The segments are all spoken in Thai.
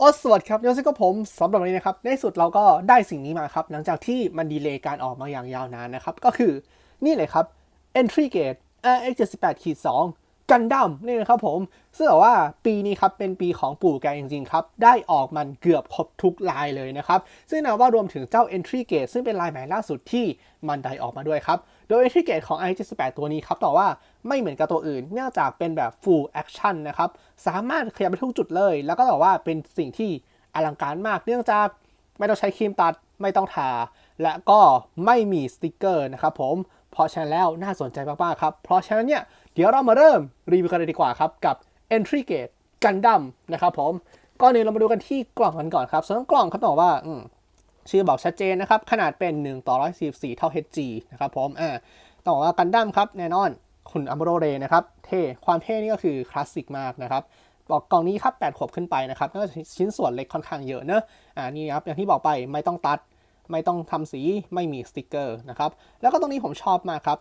โอสวัสดีครับยศก็ผมสำหรับวันนี้นะครับ ในสุดเราก็ได้สิ่งนี้มาครับ หลังจากที่มันดีเลย์การออกมาอย่างยาวนานนะครับ ก็คือนี่เลยครับ Entry Gate RX 78ขีด2กันดั้มนี่นะครับผม ซึ่งแต่ว่าปีนี้ครับ เป็นปีของปู่แกจริงๆครับ ได้ออกมันเกือบครบทุกลายเลยนะครับ ซึ่งนับว่ารวมถึงเจ้า Entry Gate ซึ่งเป็นลายใหม่ล่าสุดที่มันได้ออกมาด้วยครับ โดย Entry Gate ของ RX 78 ตัวนี้ครับต่ว่าไม่เหมือนกับตัวอื่น เนื่องจากเป็นแบบ Full Action นะครับ สามารถขยับไปทุกจุดเลย แล้วก็บอว่าเป็นสิ่งที่อลังการมาก เนื่องจากไม่ต้องใช้ครีมตัด ไม่ต้องทา และก็ไม่มีสติกเกอร์นะครับผม เพราะฉะนั้นแล้วน่าสนใจมากๆครับ เพราะฉะนั้นเนี่ยเดี๋ยวเรามาเริ่มรีวิวกันเลยดีกว่าครับกับ Entry Gate Gundam นะครับผมก่อนอื่นเรามาดูกันที่กล่องกันก่อนครับ ส่วนกล่องเขาบอกว่าอืม ชื่อบอกชัดเจนนะครับ ขนาดเป็น 1 ต่อ 144 เท่า HG นะครับผมอ่าต้องบอกว่ากันดั้มครับ แน่นอนคุณอัมโบโรเรนะครับ เท่ ความเท่นี่ก็คือคลาสสิกมากนะครับบอกกล่องนี้ครับ 8 ขวบขึ้นไปนะครับก็ชิ้นส่วนเล็กค่อนข้างเยอะเนอะอ่านี่ครับ อย่างที่บอกไปไม่ต้องตัด ไม่ต้องทำสีไม่มีสติกเกอร์นะครับ แล้วก็ตรงนี้ผมชอบมากครับ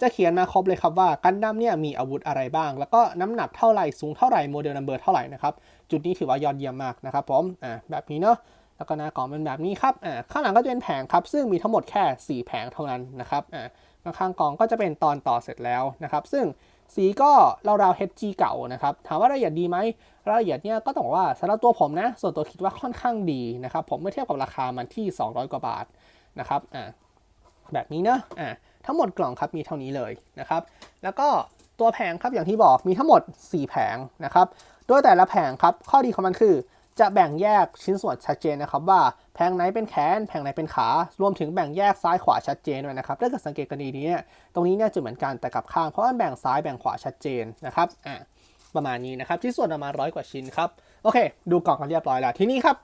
จะเขียนมาครบเลยครับว่ากันดั้มเนี่ยมีอาวุธอะไรบ้าง แล้วก็น้ำหนักเท่าไหร่สูงเท่าไหร่โมเดลนัมเบอร์เท่าไหร่นะครับ จุดนี้ถือว่ายอดเยี่ยมมากนะครับผมอ่าแบบนี้เนาะ แล้วก็หน้ากล่องเป็นแบบนี้ครับอ่าข้างหลังก็จะเป็นแผงครับ ซึ่งมีทั้งหมดแค่ 4 แผงเท่านั้นนะครับอ่าข้างกล่องก็จะเป็นตอนต่อเสร็จแล้วนะครับ ซึ่งสีก็ราวๆ HG เก่านะครับ ถามว่ารายละเอียดดีไหมรายละเอียดเนี่ยก็ต้องบอกว่าสำหรับตัวผมนะ ส่วนตัวคิดว่าค่อนข้างดีนะครับ ผมเมื่อเทียบกับราคามันที่ 200 กว่าบาทนะครับอ่าแบบนี้เนอะอ่าทั้งหมดกล่องครับมีเท่านี้เลยนะครับ แล้วก็ตัวแผงครับอย่างที่บอกมีทั้งหมด 4 แผงนะครับ โดยแต่ละแผงครับข้อดีของมันคือ จะแบ่งแยกชิ้นส่วนชัดเจนนะครับว่าแผงไหนเป็นแขนแผงไหนเป็นขารวมถึงแบ่งแยกซ้ายขวาชัดเจนด้วยนะครับถ้าเกิดสังเกตกันดีนี่ยตรงนี้เนี่ยจะเหมือนกันแต่กับข้างเพราะว่าแบ่งซ้ายแบ่งขวาชัดเจนนะครับอ่าประมาณนี้นะครับชิ้นส่วนประมาณร้อยกว่าชิ้นครับโอเค ดูกล่องกันเรียบร้อยแล้วทีนี้ครับ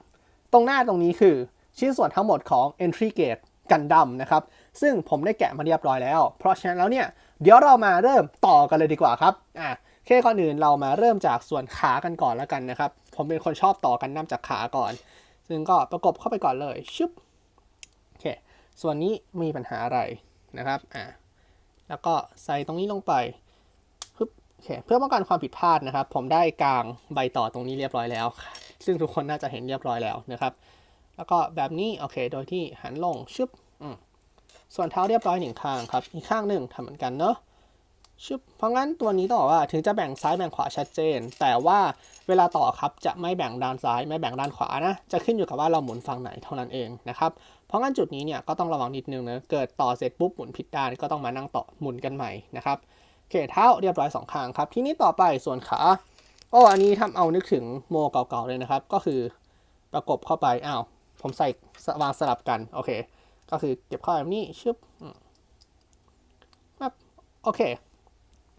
ตรงหน้าตรงนี้คือชิ้นส่วนทั้งหมดของ Entry Gate กันดั้มนะครับ ซึ่งผมได้แกะมาเรียบร้อยแล้ว เพราะฉะนั้นแล้วเนี่ย เดี๋ยวเรามาเริ่มต่อกันเลยดีกว่าครับ อะแค่ก่อนอื่นเรามาเริ่มจากส่วนขากันก่อนแล้วกันนะครับ ผมเป็นคนชอบต่อกันดั้มจากขาก่อน ซึ่งก็ประกบเข้าไปก่อนเลยชึบโอเค ส่วนนี้มีปัญหาอะไรนะครับอะแล้วก็ใส่ตรงนี้ลงไปปึ๊บโอเคเพื่อป้องกันความผิดพลาดนะครับ ผมได้กางใบต่อตรงนี้เรียบร้อยแล้ว ซึ่งทุกคนน่าจะเห็นเรียบร้อยแล้วนะครับ แล้วก็แบบนี้โอเค โดยที่หันลงชึบอืมส่วนเท้าเรียบร้อยหนึ่งข้างครับ อีกข้างหนึ่งทำเหมือนกันเนาะ ชึบเพราะงั้นตัวนี้ต้องบอกว่าถึงจะแบ่งซ้ายแบ่งขวาชัดเจน แต่ว่าเวลาต่อครับจะไม่แบ่งด้านซ้ายไม่แบ่งด้านขวานะจะขึ้นอยู่กับว่าเราหมุนฝั่งไหนเท่านั้นเองนะครับเพราะงั้นจุดนี้เนี่ยก็ต้องระวังนิดนึงนะเกิดต่อเสร็จปุ๊บหมุนผิดด้านก็ต้องมานั่งต่อหมุนกันใหม่นะครับโอเคเท้าเรียบร้อยสองข้างครับทีนี้ต่อไปส่วนขาก็อันนี้ทำเอานึกถึงโมเก่าๆเลยนะครับ ก็คือประกบเข้าไปอ้าวผมใส่วางสลับกันโอเค ก็คือเก็บเข้าแบบนี้ชึบครับโอเค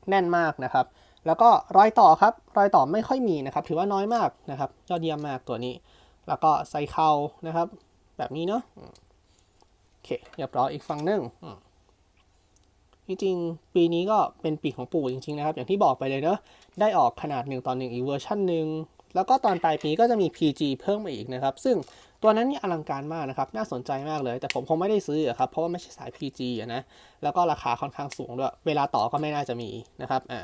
แน่นมากนะครับ แล้วก็รอยต่อครับ รอยต่อไม่ค่อยมีนะครับ ถือว่าน้อยมากนะครับ ยอดเยี่ยมมากตัวนี้ แล้วก็ใส่เข่านะครับ แบบนี้เนาะโอเคเรียบร้อยอีกฝั่งหนึ่งจริงๆปีนี้ก็เป็นปีของปู่จริงๆนะครับ อย่างที่บอกไปเลยเนาะได้ออกขนาด1ต่อ1อีกเวอร์ชันหนึ่งแล้วก็ตอนปลายปีก็จะมี PG เพิ่มมาอีกนะครับ ซึ่ง ตัวนั้นนี่อลังการมากนะครับ น่าสนใจมากเลย แต่ผมคงไม่ได้ซื้อครับ เพราะว่าไม่ใช่สาย PG นะ แล้วก็ราคาค่อนข้างสูงด้วย เวลาต่อก็ไม่น่าจะมีนะครับ อ่า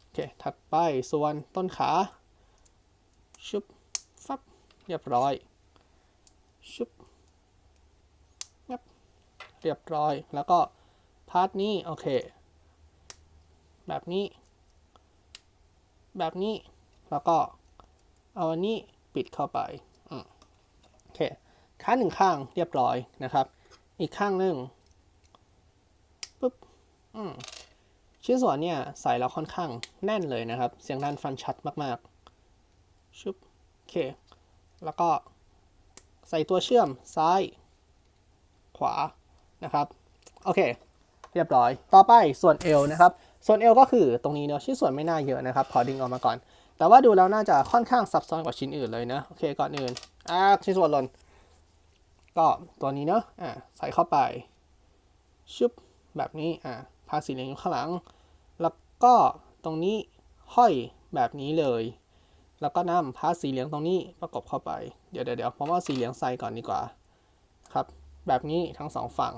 โอเค ถัดไป ส่วนต้นขา ชุบ ฟับ เรียบร้อย ชุบยับเรียบร้อย แล้วก็พาร์ทนี้ โอเค แบบนี้ แบบนี้ แล้วก็เอาอันนี้ปิดเข้าไป เคขาหนึ่งข้างเรียบร้อยนะครับ อีกข้างหนึ่งปุ๊บชิ้นส่วนเนี่ยใส่แล้วค่อนข้างแน่นเลยนะครับ เสียงดันฟันชัดมากๆชุบโอเค แล้วก็ใส่ตัวเชื่อมซ้าย ขวานะครับ โอเค เรียบร้อย ต่อไปส่วนเอวนะครับ ส่วนเอวก็คือตรงนี้เนาะชิ้นส่วนไม่น่าเยอะนะครับ ขอดึงออกมาก่อน แต่ว่าดูแล้วน่าจะค่อนข้างซับซ้อนกว่าชิ้นอื่นเลยนะ โอเค ก่อนอื่น อ่าชิ้นส่วนหล่นก็ตัวนี้เนาะอ่าใส่เข้าไปชุบแบบนี้อ่าพาสีเหลืองอยู่ข้างหลัง แล้วก็ตรงนี้ห้อยแบบนี้เลย แล้วก็นำพาสีเหลืองตรงนี้ประกบเข้าไป เดี๋ยวเดี๋ยวเดี๋ยวผมว่าสีเหลืองใส่ก่อนดีกว่า ครับ แบบนี้ทั้งสองฝั่ง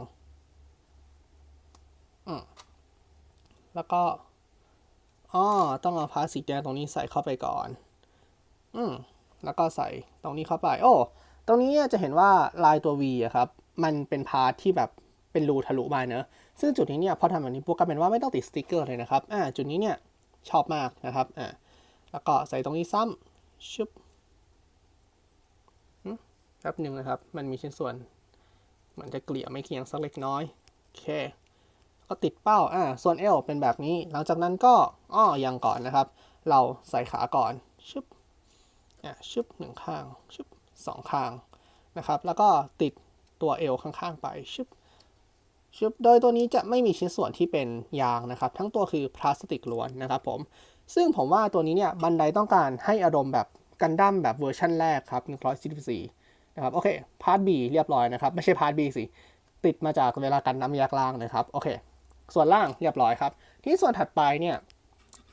อืมแล้วก็อ๋อต้องเอาพาสีแดงตรงนี้ใส่เข้าไปก่อน อืม แล้วก็ใส่ตรงนี้เข้าไป โอ้ ตรงนี้จะเห็นว่าลายตัว V อะครับ มันเป็นพาร์ทที่แบบเป็นรูทะลุมาเนอะ ซึ่งจุดนี้เนี่ยพอทำแบบนี้ปุ๊บก็เป็นว่าไม่ต้องติดสติกเกอร์เลยนะครับ อ่า จุดนี้เนี่ยชอบมากนะครับ อ่า แล้วก็ใส่ตรงนี้ซ้ำชุบหึแป๊บหนึ่งนะครับ มันมีชิ้นส่วนเหมือนจะเกลี่ยไม่เคียงสักเล็กน้อย โอเค ก็ติดเป้า อ่า ส่วนเอวเป็นแบบนี้ หลังจากนั้นก็ อ้อยังก่อนนะครับ เราใส่ขาก่อน ชึบ อะชึบหนึ่งข้างชึบสองข้างนะครับ แล้วก็ติดตัวเอวข้างๆไปชึบชึบโดยตัวนี้จะไม่มีชิ้นส่วนที่เป็นยางนะครับ ทั้งตัวคือพลาสติกล้วนนะครับผม ซึ่งผมว่าตัวนี้เนี่ยบันไดต้องการให้อารมณ์แบบกันดั้มแบบเวอร์ชั่นแรกครับ144นะครับ โอเค พาร์ท B เรียบร้อยนะครับ ไม่ใช่พาร์ท B สิ ติดมาจากเวลากันน้ำแยกล่างนะครับ โอเค ส่วนล่างเรียบร้อยครับ ที่ส่วนถัดไปเนี่ย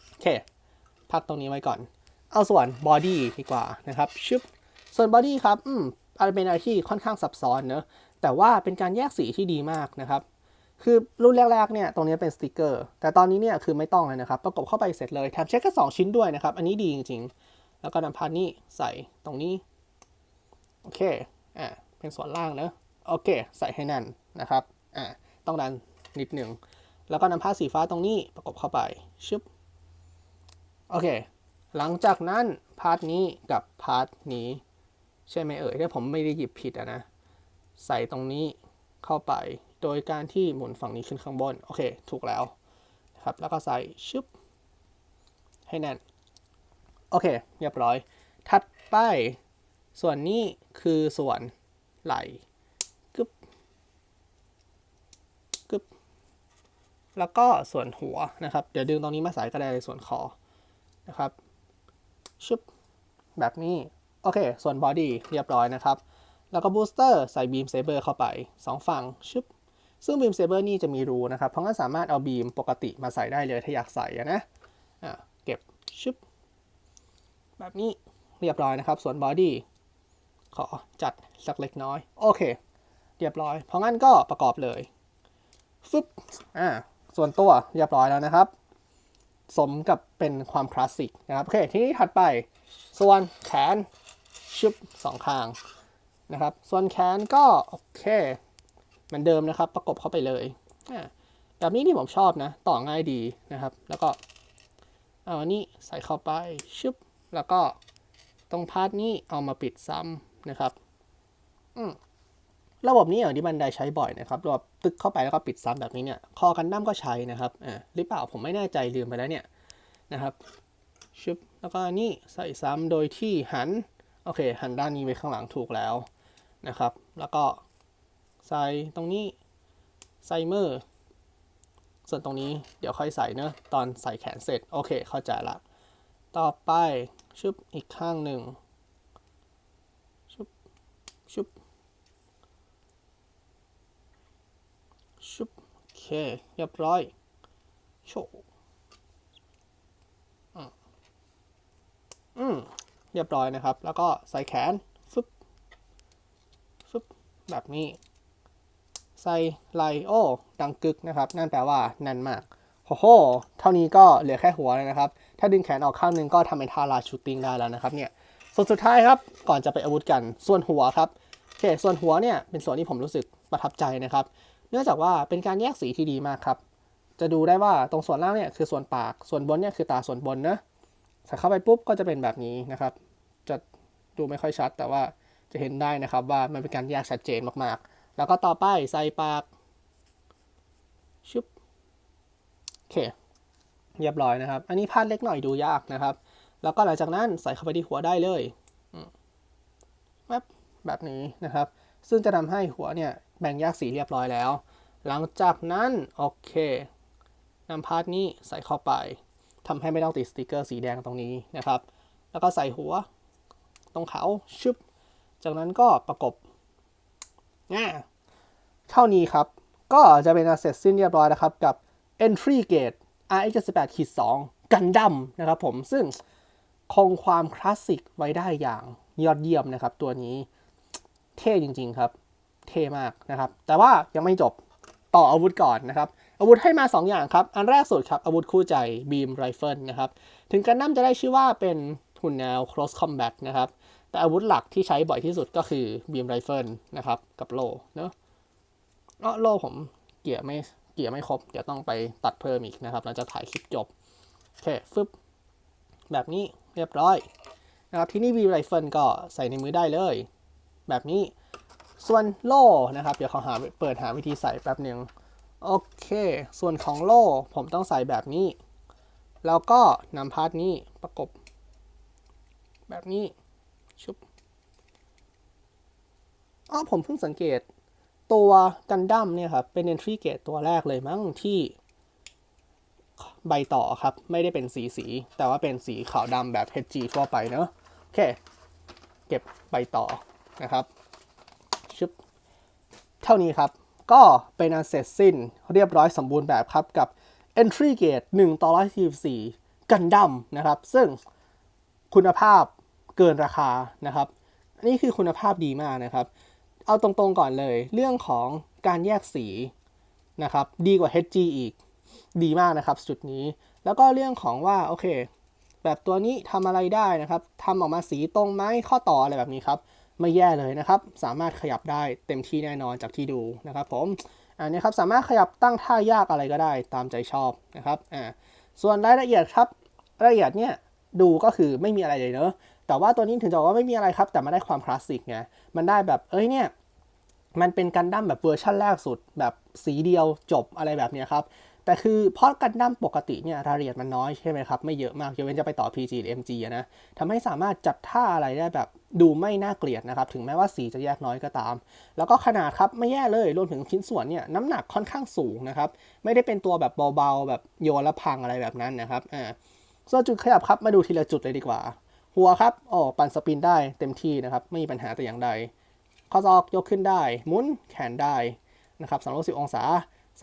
โอเค พักตรงนี้ไว้ก่อน เอาส่วนบอดี้ดีกว่านะครับชึบส่วนบอดี้ครับอืมอะไรเป็นอะไรที่ค่อนข้างซับซ้อนเนอะแต่ว่าเป็นการแยกสีที่ดีมากนะครับ คือรุ่นแรกๆเนี่ยตรงนี้เป็นสติกเกอร์ แต่ตอนนี้เนี่ยคือไม่ต้องเลยนะครับ ประกบเข้าไปเสร็จเลยแถมเช็คแค่สองชิ้นด้วยนะครับ อันนี้ดีจริงๆ แล้วก็นำพาร์ทนี้ใส่ตรงนี้ โอเคอ่าเป็นส่วนล่างเนอะโอเค ใส่ให้แน่นนะครับอ่าต้องดันนิดหนึ่งแล้วก็นำผ้าสีฟ้าตรงนี้ประกบเข้าไปชึบโอเค หลังจากนั้นพาร์ทนี้กับพาร์ทนี้ ใช่ไหมเอ่ยถ้าผมไม่ได้หยิบผิดอะนะ ใส่ตรงนี้เข้าไป โดยการที่หมุนฝั่งนี้ขึ้นข้างบน โอเค ถูกแล้วนะครับ แล้วก็ใส่ชึบให้แน่น โอเค เรียบร้อย ถัดไป ส่วนนี้คือส่วนไหลกึบกึบแล้วก็ส่วนหัวนะครับ เดี๋ยวดึงตรงนี้มาใส่ก็ได้ในส่วนคอนะครับ ชึบแบบนี้ โอเค ส่วนบอดี้เรียบร้อยนะครับ แล้วก็บูสเตอร์ใส่บีมเซเบอร์เข้าไป 2 ฝั่งชึบซึ่งบีมเซเบอร์นี่จะมีรูนะครับ เพราะงั้นสามารถเอาบีมปกติมาใส่ได้เลยถ้าอยากใส่นะอะเก็บชึบแบบนี้เรียบร้อยนะครับ ส่วนบอดี้ขอจัดสักเล็กน้อย โอเค เรียบร้อย เพราะงั้นก็ประกอบเลยฟึบอ่าส่วนตัวเรียบร้อยแล้วนะครับ สมกับเป็นความคลาสสิกนะครับ โอเค ทีนี้ถัดไป ส่วนแขนชึบสองข้างนะครับ ส่วนแขนก็ โอเคเหมือนเดิมนะครับ ประกบเข้าไปเลยอ่าแบบนี้ที่ผมชอบนะ ต่อง่ายดีนะครับ แล้วก็เอาอันนี้ใส่เข้าไปชึบแล้วก็ตรงพาร์ทนี้เอามาปิดซ้ำนะครับ อืม ระบบนี้อย่างที่บันไดใช้บ่อยนะครับระบบตึกเข้าไปแล้วก็ปิดซ้ำแบบนี้เนี่ยคอกันดั้มก็ใช้นะครับอ่าหรือเปล่าผมไม่แน่ใจลืมไปแล้วเนี่ยนะครับชึบแล้วก็นี่ใส่ซ้ำโดยที่หันโอเคหันด้านนี้ไปข้างหลังถูกแล้วนะครับ แล้วก็ใส่ตรงนี้ใส่มือส่วนตรงนี้เดี๋ยวค่อยใส่เนอะตอนใส่แขนเสร็จ โอเค เข้าใจละ ต่อไปชึบอีกข้างหนึ่งชึบชึบ ชุบโอ เค เรียบร้อย โชว์อืมเรียบร้อยนะครับ แล้วก็ใส่แขน ฟึบ ฟึบ แบบนี้ ใส่ไหลโอ้ดังกึกนะครับ นั่นแปลว่าแน่นมากโอ้โห เท่านี้ก็เหลือแค่หัวเลยนะครับ ถ้าดึงแขนออกข้างนึงก็ทำเป็นทาลาชูตติ้งได้แล้วนะครับ เนี่ย ส่วนสุดท้ายครับ ก่อนจะไปอาวุธกัน ส่วนหัวครับโอเค ส่วนหัวเนี่ย เป็นส่วนที่ผมรู้สึกประทับใจนะครับ เนื่องจากว่าเป็นการแยกสีที่ดีมากครับ จะดูได้ว่าตรงส่วนล่างเนี่ยคือส่วนปาก ส่วนบนเนี่ยคือตาส่วนบนนะใส่เข้าไปปุ๊บก็จะเป็นแบบนี้นะครับ จะดูไม่ค่อยชัด แต่ว่าจะเห็นได้นะครับว่ามันเป็นการแยกชัดเจนมากๆ แล้วก็ต่อไปใส่ปากชุบโอเคเรียบร้อยนะครับ อันนี้พลาดเล็กหน่อยดูยากนะครับ แล้วก็หลังจากนั้นใส่เข้าไปที่หัวได้เลยแบบแบบนี้นะครับ ซึ่งจะทำให้หัวเนี่ย แบ่งแยกสีเรียบร้อยแล้ว หลังจากนั้น โอเคนำพาร์ทนี้ใส่เข้าไปทำให้ไม่ต้องติดสติกเกอร์สีแดงตรงนี้นะครับ แล้วก็ใส่หัว ตรงเขาชึบ จากนั้นก็ประกบง่าเท่านี้ครับ ก็จะเป็นอันเสร็จสิ้นเรียบร้อยนะครับ กับ Entry Gate RX 78 ขีด2กันดั้มนะครับผม ซึ่งคงความคลาสสิกไว้ได้อย่างยอดเยี่ยมนะครับ ตัวนี้ เท่จริง ๆ ครับ เท่มากนะครับ แต่ว่ายังไม่จบต่ออาวุธก่อนนะครับอาวุธให้มา 2 อย่างครับ อันแรกสุดครับ อาวุธคู่ใจบีมไรเฟิลนะครับ ถึงกันน้ำจะได้ชื่อว่าเป็นหุ่นแนว close combat นะครับ แต่อาวุธหลักที่ใช้บ่อยที่สุดก็คือ beam rifle นะครับ กับโลเนอะเนาะโลผมเกียร์ไม่เกียร์ไม่ครบ เดี๋ยวต้องไปตัดเพิ่มอีกนะครับหลังจากถ่ายคลิปจบ โอเค ฟึบ แบบนี้เรียบร้อยนะครับ ที่นี่ beam rifle ก็ใส่ในมือได้เลย แบบนี้ ส่วนโล่นะครับ เดี๋ยวเขาหาเปิดหาวิธีใส่แป๊บหนึ่งโอเค ส่วนของโล่ผมต้องใส่แบบนี้ แล้วก็นำพาร์ทนี้ประกบ แบบนี้ ชุบอ๋อผมเพิ่งสังเกตตัวกันดั้มเนี่ยครับ เป็น entry gate ตัวแรกเลยมั้งที่ใบต่อครับ ไม่ได้เป็นสีสี แต่ว่าเป็นสีขาวดำแบบ HG ทั่วไปเนอะโอเค เก็บใบต่อนะครับ ชึบเท่านี้ครับ ก็เป็นอันเสร็จสิ้นเรียบร้อยสมบูรณ์แบบครับกับ Entry Gate 1 ต่อ 144 กันดั้มนะครับ ซึ่งคุณภาพเกินราคานะครับอันนี้คือคุณภาพดีมากนะครับ เอาตรงๆก่อนเลย เรื่องของการแยกสีนะครับ ดีกว่า HG อีก ดีมากนะครับจุดนี้ แล้วก็เรื่องของว่าโอเค แบบตัวนี้ทำอะไรได้นะครับทำออกมาสีตรงไหมข้อต่ออะไรแบบนี้ครับ ไม่แย่เลยนะครับ สามารถขยับได้เต็มที่แน่นอนจากที่ดูนะครับผมอันนี้ครับสามารถขยับตั้งท่ายากอะไรก็ได้ตามใจชอบนะครับอ่าส่วนรายละเอียดครับรายละเอียดเนี่ยดูก็คือไม่มีอะไรเลยเนอะแต่ว่าตัวนี้ถึงจะว่าไม่มีอะไรครับ แต่มันได้ความคลาสสิกไงมันได้แบบเอ้ยเนี่ยมันเป็นกันดั้มแบบเวอร์ชั่นแรกสุด แบบสีเดียวจบอะไรแบบเนี้ยครับ แต่คือเพราะกันดั้มปกติเนี่ยรายละเอียดมันน้อยใช่ไหมครับ ไม่เยอะมากยกเว้นจะไปต่อ PG หรือ MG นะทำให้สามารถจัดท่าอะไรได้แบบดูไม่น่าเกลียดนะครับ ถึงแม้ว่าสีจะแยกน้อยก็ตาม แล้วก็ขนาดครับไม่แย่เลย รวมถึงชิ้นส่วนเนี่ยน้ำหนักค่อนข้างสูงนะครับ ไม่ได้เป็นตัวแบบเบาๆ แบบโยนแล้วพังอะไรแบบนั้นนะครับอ่าส่วนจุดขยับครับมาดูทีละจุดเลยดีกว่า หัวครับอ๋อปั่นสปินได้เต็มที่นะครับไม่มีปัญหาแต่อย่างใดข้อศอกยกขึ้นได้หมุนแขนได้นะครับ360องศา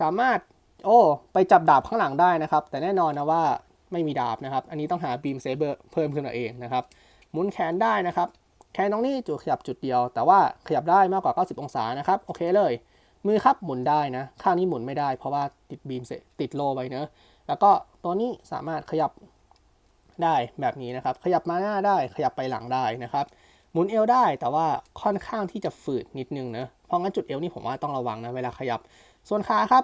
สามารถ โอ้ไปจับดาบข้างหลังได้นะครับ แต่แน่นอนนะว่าไม่มีดาบนะครับ อันนี้ต้องหาบีมเซเบอร์เพิ่มขึ้นมาเองนะครับหมุนแขนได้นะครับ แขนตรงนี้จุดขยับจุดเดียว แต่ว่าขยับได้มากกว่า 90 องศานะครับ โอเคเลย มือครับหมุนได้นะ ข้างนี้หมุนไม่ได้ เพราะว่าติดบีมเสติดโลไว้เนอะแล้วก็ตัวนี้สามารถขยับได้แบบนี้นะครับ ขยับมาหน้าได้ ขยับไปหลังได้นะครับหมุนเอวได้แต่ว่าค่อนข้างที่จะฝืดนิดนึงเนะเพราะงั้นจุดเอวนี่ผมว่าต้องระวังนะเวลาขยับ ส่วนขาครับ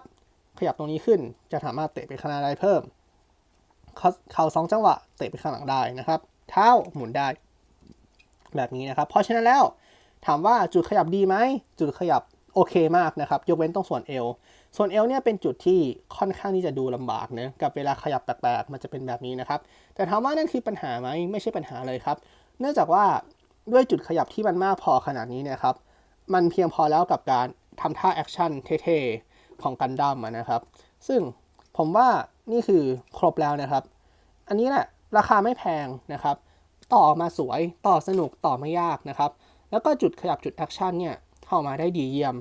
ขยับตรงนี้ขึ้นจะสามารถเตะไปข้างหน้าได้เพิ่ม เข่าสองจังหวะเตะไปข้างหลังได้นะครับ เท้าหมุนได้ แบบนี้นะครับ เพราะฉะนั้นแล้วถามว่าจุดขยับดีไหม จุดขยับโอเคมากนะครับ ยกเว้นตรงส่วนเอว ส่วนเอวเนี่ยเป็นจุดที่ค่อนข้างที่จะดูลำบากเนะกับเวลาขยับแปลกๆมันจะเป็นแบบนี้นะครับ แต่ถามว่านั่นคือปัญหาไหมไม่ใช่ปัญหาเลยครับ เนื่องจากว่าด้วยจุดขยับที่มันมากพอขนาดนี้เนะครับ มันเพียงพอแล้วกับการทำท่าแอคชั่นเท่ๆ ของกันดั้มนะครับ ซึ่งผมว่านี่คือครบแล้วนะครับ อันนี้แหละราคาไม่แพงนะครับ ต่อมาสวยต่อสนุกต่อไม่ยากนะครับ แล้วก็จุดขยับจุดแอคชั่นเนี่ยเข้ามาได้ดีเยี่ยม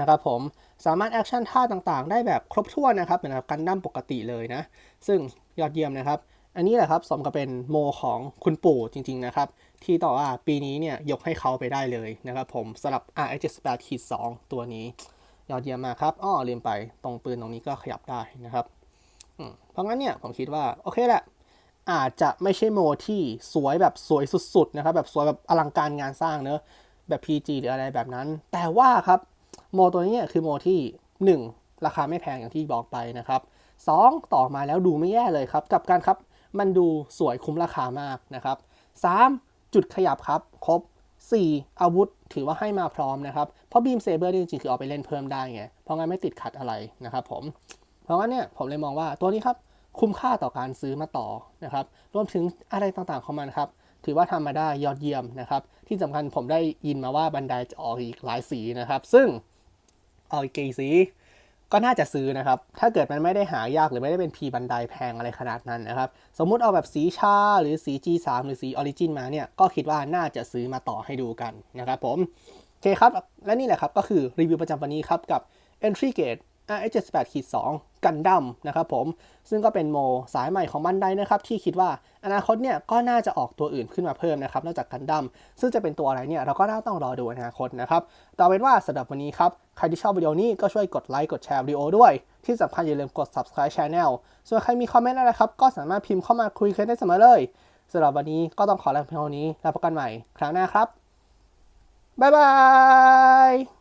นะครับผมสามารถแอคชั่นท่าต่างๆ ได้แบบครบถ้วนนะครับเหมือนกับกันดั้มปกติเลยนะ ซึ่งยอดเยี่ยมนะครับ อันนี้แหละครับสมกับเป็นโมของคุณปู่จริง ๆ นะครับ ที่ต่อว่าปีนี้เนี่ยยกให้เขาไปได้เลยนะครับผมสำหรับ r 7 8 2ตัวนี้ ยอดเยี่ยมมากครับ อ้อลืมไปตรงปืนตรงนี้ก็ขยับได้นะครับ เพราะงั้นเนี่ยผมคิดว่า โอเคแหละ อาจจะไม่ใช่โมที่สวยแบบสวยสุดๆนะครับ แบบสวยแบบอลังการงานสร้างเนอะแบบ PG หรืออะไรแบบนั้น แต่ว่าครับโมตัวนี้เนี่ยคือโมที่ 1 ราคาไม่แพงอย่างที่บอกไปนะครับ 2 ต่อมาแล้วดูไม่แย่เลยครับ กับการครับมันดูสวยคุ้มราคามากนะครับ 3. จุดขยับครับ ครบ 4. อาวุธถือว่าให้มาพร้อมนะครับ ราะบีมเซเบอร์นี่จริงๆคือเอาไปเล่นเพิ่มได้ไง เพราะงั้นไม่ติดขัดอะไรนะครับผม เพราะงั้นเนี่ยผมเลยมองว่าตัวนี้ครับคุ้มค่าต่อการซื้อมาต่อนะครับ รวมถึงอะไรต่างๆของมันครับ ถือว่าทำมาได้ยอดเยี่ยมนะครับ ที่สำคัญผมได้ยินมาว่าบันไดจะออกอีกหลายสีนะครับ ซึ่งเอาอีกกี่สีก็น่าจะซื้อนะครับ ถ้าเกิดมันไม่ได้หายากหรือไม่ได้เป็น P บันไดแพงอะไรขนาดนั้นนะครับ สมมุติเอาแบบสีชาหรือสี G3 หรือสีออริจินมาเนี่ย ก็คิดว่าน่าจะซื้อมาต่อให้ดูกันนะครับผม เคครับ และนี่แหละครับ ก็คือรีวิวประจำวันนี้ครับ กับ Entry Gate RX 78 ขีด2กันดั้มนะครับผม ซึ่งก็เป็นโมสายใหม่ของบันไดนะครับ ที่คิดว่าอนาคตเนี่ยก็น่าจะออกตัวอื่นขึ้นมาเพิ่มนะครับ นอกจากกันดั้มซึ่งจะเป็นตัวอะไรเนี่ย เราก็น่าต้องรอดูอนาคตนะครับต่อเป็นว่าสำหรับวันนี้ครับ ใครที่ชอบวิดีโอนี้ก็ช่วยกดไลค์กดแชร์วิดีโอด้วย ที่สำคัญอย่าลืมกด subscribe channel ส่วนใครมีคอมเมนต์อะไรครับก็สามารถพิมพ์เข้ามาคุยกันได้เสมอเลยสำหรับวันนี้ก็ต้องขอลาไปเพียงเท่านี้แล้วพบกันใหม่ ครั้งหน้าครับ บ๊ายบาย